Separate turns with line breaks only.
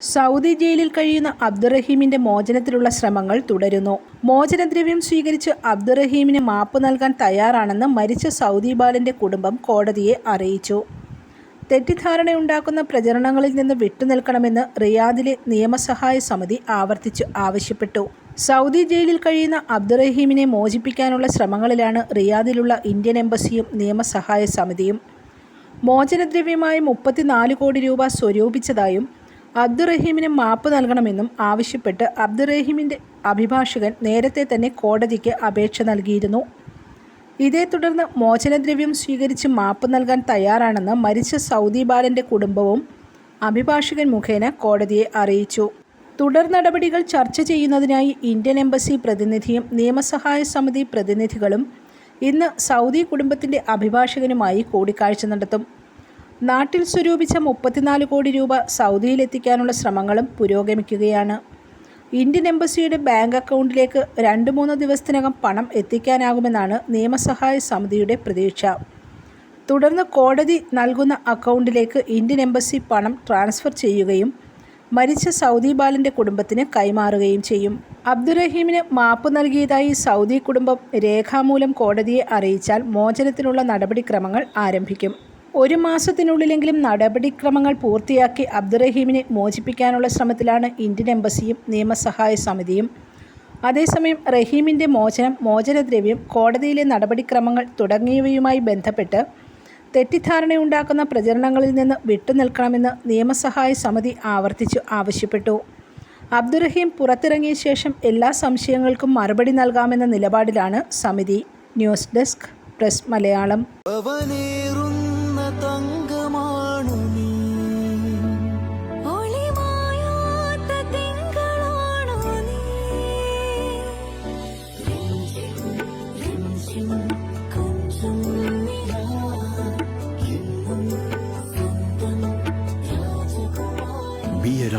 Saudi ജയിലിൽ കഴിയുന്ന അബ്ദുറഹീമിന്റെ മോചനത്തിലുള്ള ശ്രമങ്ങൾ തുടരുന്നു. മോചനദ്രവ്യം സ്വീകരിച്ച് അബ്ദുറഹീമിന് മാപ്പ് നൽകാൻ തയ്യാറാണെന്ന് മരിച്ച സൗദി ബാലന്റെ കുടുംബം കോടതിയെ അറിയിച്ചു. തെറ്റിദ്ധാരണയുണ്ടാക്കുന്ന പ്രചരണങ്ങളിൽ നിന്ന് വിട്ടുനിൽക്കണമെന്ന് റിയാദിലെ നിയമസഹായ സമിതി ആവർത്തിച്ച് ആവശ്യപ്പെട്ടു. സൗദി ജയിലിൽ കഴിയുന്ന അബ്ദുറഹീമിനെ മോചിപ്പിക്കാനുള്ള ശ്രമങ്ങളിലാണ് റിയാദിലുള്ള ഇന്ത്യൻ എംബസിയും നിയമസഹായ സമിതിയും. മോചനദ്രവ്യമായി മുപ്പത്തിനാല് കോടി രൂപ സ്വരൂപിച്ചതായും അബ്ദുറഹീമിന് മാപ്പ് നൽകണമെന്നും ആവശ്യപ്പെട്ട് അബ്ദുറഹീമിന്റെ അഭിഭാഷകൻ നേരത്തെ തന്നെ കോടതിക്ക് അപേക്ഷ നൽകിയിരുന്നു. ഇതേ തുടർന്ന് മോചനദ്രവ്യം സ്വീകരിച്ച് മാപ്പ് നൽകാൻ തയ്യാറാണെന്ന് മരിച്ച സൗദി ബാലന്റെ കുടുംബവും അഭിഭാഷകൻ മുഖേന കോടതിയെ അറിയിച്ചു. തുടർ നടപടികൾ ചർച്ച ചെയ്യുന്നതിനായി ഇന്ത്യൻ എംബസി പ്രതിനിധിയും നിയമസഹായ സമിതി പ്രതിനിധികളും ഇന്ന് സൗദി കുടുംബത്തിന്റെ അഭിഭാഷകനുമായി കൂടിക്കാഴ്ച നടത്തും. നാട്ടിൽ സ്വരൂപിച്ച മുപ്പത്തിനാല് കോടി രൂപ സൗദിയിലെത്തിക്കാനുള്ള ശ്രമങ്ങളും പുരോഗമിക്കുകയാണ്. ഇന്ത്യൻ എംബസിയുടെ ബാങ്ക് അക്കൗണ്ടിലേക്ക് രണ്ട് മൂന്ന് ദിവസത്തിനകം പണം എത്തിക്കാനാകുമെന്നാണ് നിയമസഹായ സമിതിയുടെ പ്രതീക്ഷ. തുടർന്ന് കോടതി നൽകുന്ന അക്കൗണ്ടിലേക്ക് ഇന്ത്യൻ എംബസി പണം ട്രാൻസ്ഫർ ചെയ്യുകയും മരിച്ച സൗദി ബാലന്റെ കുടുംബത്തിന് കൈമാറുകയും ചെയ്യും. അബ്ദുറഹീമിന് മാപ്പ് നൽകിയതായി സൗദി കുടുംബം രേഖാമൂലം കോടതിയെ അറിയിച്ചാൽ മോചനത്തിനുള്ള നടപടിക്രമങ്ങൾ ആരംഭിക്കും. ഒരു മാസത്തിനുള്ളിലെങ്കിലും നടപടിക്രമങ്ങൾ പൂർത്തിയാക്കി അബ്ദുറഹീമിനെ മോചിപ്പിക്കാനുള്ള ശ്രമത്തിലാണ് ഇന്ത്യൻ എംബസിയും നിയമസഹായ സമിതിയും. അതേസമയം റഹീമിന്റെ മോചനം മോചനദ്രവ്യം കോടതിയിലെ നടപടിക്രമങ്ങൾ തുടങ്ങിയവയുമായി ബന്ധപ്പെട്ട് തെറ്റിദ്ധാരണയുണ്ടാക്കുന്ന പ്രചരണങ്ങളിൽ നിന്ന് വിട്ടുനിൽക്കണമെന്ന് നിയമസഹായ സമിതി ആവർത്തിച്ചു ആവശ്യപ്പെട്ടു. അബ്ദുറഹീം പുറത്തിറങ്ങിയ ശേഷം എല്ലാ സംശയങ്ങൾക്കും മറുപടി നൽകാമെന്ന നിലപാടിലാണ് സമിതി. News desk press Malayalam.